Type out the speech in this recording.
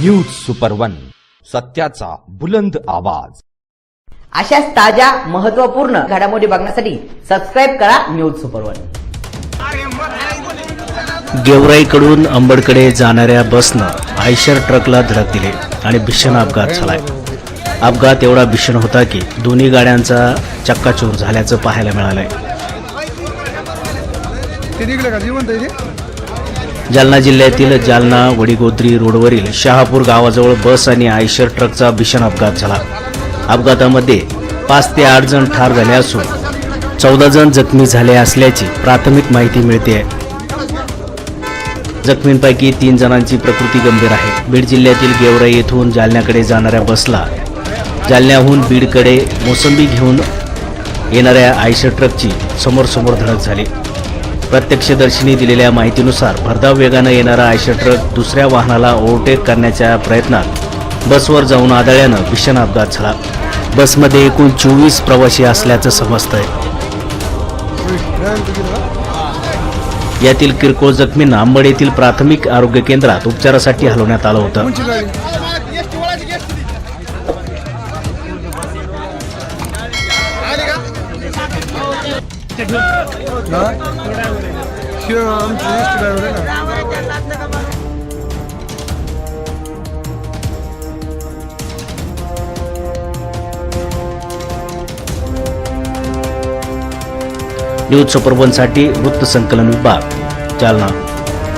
News super one सत्याचा बुलंद आवाज. अशाच ताज्या महत्त्वपूर्ण घडामोडी बघण्यासाठी सबस्क्राईब करा न्यूज सुपर वन गेवराईकडून अंबडकडे जाणाऱ्या बसनं आयशर ट्रकला धडक दिली आणि भीषण अपघात झालाय. अपघात एवढा भीषण होता की दोन्ही गाड्यांचा चक्काचूर झाल्याचं पाहायला मिळालंय. जालना जिल्ह्यातील जालना वडीगोद्री रोडवरील शहापूर गावाजवळ बस आणि आयशर ट्रकचा भीषण अपघात झाला. अपघातामध्ये पाच ते आठ जण ठार झाले असून चौदा जण जखमी झाले असल्याची प्राथमिक माहिती मिळते. आहे जखमींपैकी तीन जणांची प्रकृती गंभीर आहे. बीड जिल्ह्यातील गेवराई येथून जालन्याकडे जाणाऱ्या बसला जालन्याहून बीडकडे मोसंबी घेऊन येणाऱ्या आयशर ट्रकची समोरसमोर धडक झाली. प्रत्यक्षदर्शींनी दिलेल्या माहितीनुसार भरधाव वेगानं येणारा आयशर ट्रक दुसऱ्या वाहनाला ओव्हरटेक करण्याच्या प्रयत्नात बसवर जाऊन आदळल्यानं भीषण अपघात झाला. बसमध्ये एकूण चोवीस प्रवासी असल्याचं समजतंय. यातील किरकोळ जखमींना अंबड येथील प्राथमिक आरोग्य केंद्रात उपचारासाठी हलवण्यात आलं होतं. शिव आमची एस ड्रायव्हर आहे ना. न्यूज सुपरवनसाठी वृत्तसंकलन विभाग जालना.